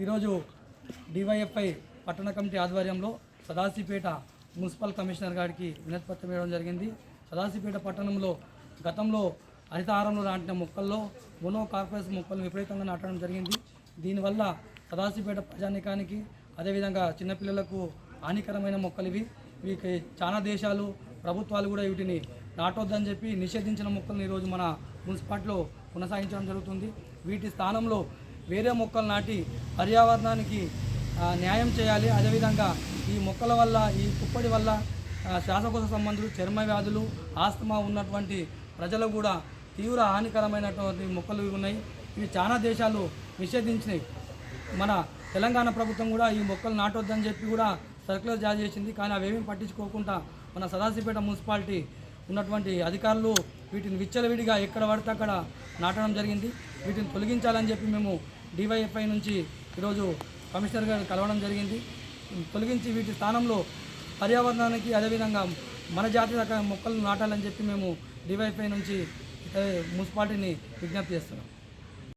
ఈరోజు డివైఎఫ్ఐ పట్టణ కమిటీ ఆధ్వర్యంలో సదాశిపేట మున్సిపల్ కమిషనర్ గారికి వినతిపత్రం ఇవ్వడం జరిగింది. సదాశిపేట పట్టణంలో గతంలో హరితహారంలో నాటిన మొక్కల్లో మోనో కార్పొరేస్ మొక్కలను విపరీతంగా నాటడం జరిగింది. దీనివల్ల సదాశిపేట ప్రజానికానికి అదేవిధంగా చిన్నపిల్లలకు హానికరమైన మొక్కలు ఇవి. వీకి చాలా దేశాలు ప్రభుత్వాలు కూడా వీటిని నాటొద్దని చెప్పి నిషేధించిన మొక్కలను ఈరోజు మన మున్సిపాలిటీలో కొనసాగించడం జరుగుతుంది. వీటి స్థానంలో వేరే మొక్కలు నాటి పర్యావరణానికి న్యాయం చేయాలి. అదేవిధంగా ఈ మొక్కల వల్ల ఈ పుప్పడి వల్ల శ్వాసకోశ సంబంధులు చర్మ వ్యాధులు ఆస్తమా ఉన్నటువంటి ప్రజలు కూడా తీవ్ర హానికరమైనటువంటి మొక్కలు ఉన్నాయి. ఇవి చాలా దేశాలు నిషేధించినాయి. మన తెలంగాణ ప్రభుత్వం కూడా ఈ మొక్కలు నాటొద్దని చెప్పి కూడా సర్క్యులర్ జారీ చేసింది. కానీ అవేమీ పట్టించుకోకుండా మన సదాశివపేట మున్సిపాలిటీ ఉన్నటువంటి అధికారులు వీటిని విచ్చలవిడిగా ఎక్కడ పడితే అక్కడ నాటడం జరిగింది. వీటిని తొలగించాలని చెప్పి మేము డివైఎఫ్ఐ నుంచి ఈరోజు కమిషనర్ గారు కలవడం జరిగింది. తొలగించి వీటి స్థానంలో పర్యావరణానికి అదేవిధంగా మన జాతి రకాల మొక్కలు నాటాలని చెప్పి మేము డివైఎఫ్ఐ నుంచి మున్సిపాలిటీని విజ్ఞప్తి చేస్తున్నాం.